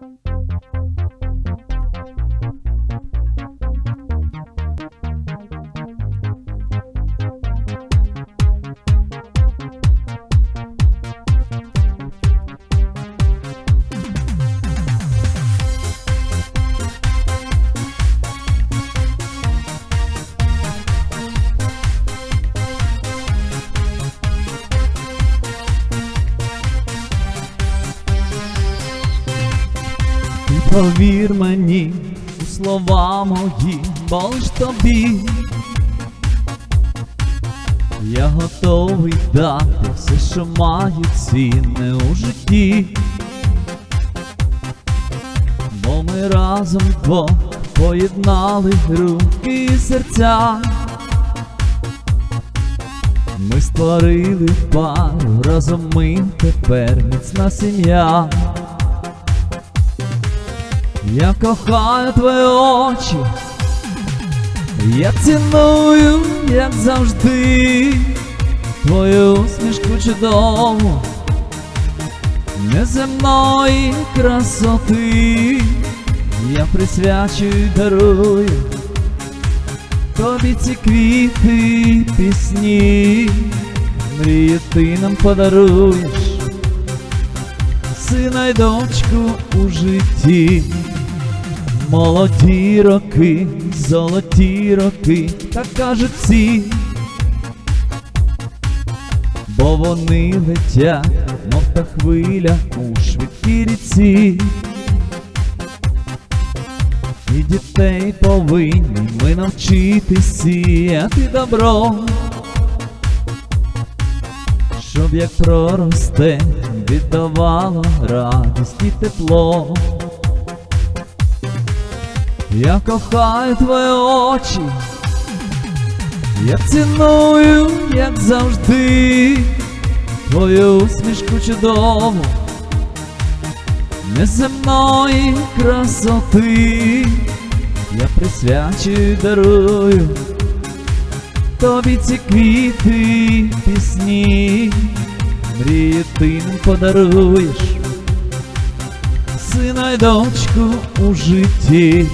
Ти повір мені у слова мої, бо лиш тобі. Я готовий дати все, що маю цінне у житті. Бо ми разом двох поєднали руки і серця. Ми створили пару, разом ми тепер міцна сім'я. Я кохаю твої очі, я ціную, як завжди, твою усмішку чудову, неземної красоти, я присвячую й дарую. Тобі ці квіти, пісні, мрію ти нам подаруєш. Сина й дочку у житті. Молоді роки, золоті роки, так кажуть всі, бо вони летять, мов та хвиля у швидкій ріці. І дітей повинні ми навчити сіяти добро, щоб як проросте, віддавало радість і тепло. Я кохаю твої очі, я ціную, як завжди, твою усмішку чудову, неземної красоти, я присвячую, дарую. Тобі ці квіти, пісні, мрію ти нам подаруєш. Сина й дочку у житті.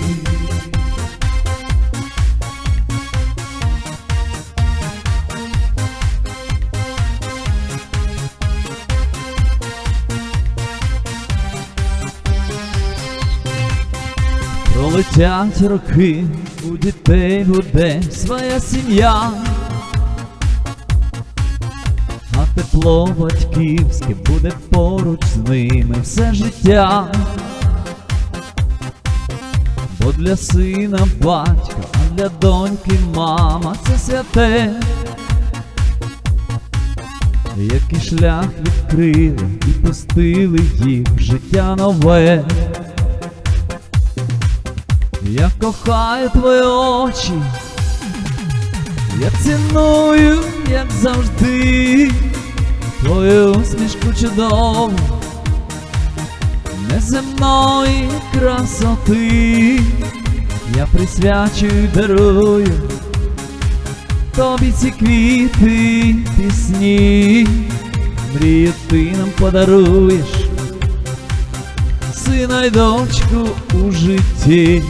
Пролетять роки, у дітей буде своя сім'я, а тепло батьківське буде поруч з ними все життя. Бо для сина батько, а для доньки мама це святе. Який шлях відкрили і пустили їх життя нове. Я кохаю твої очі, я ціную, як завжди, твою усмішку чудову, неземної красоти, я присвячую, дарую. Тобі ці квіти, пісні, мрію ти нам подаруєш. Сина й дочку у житті.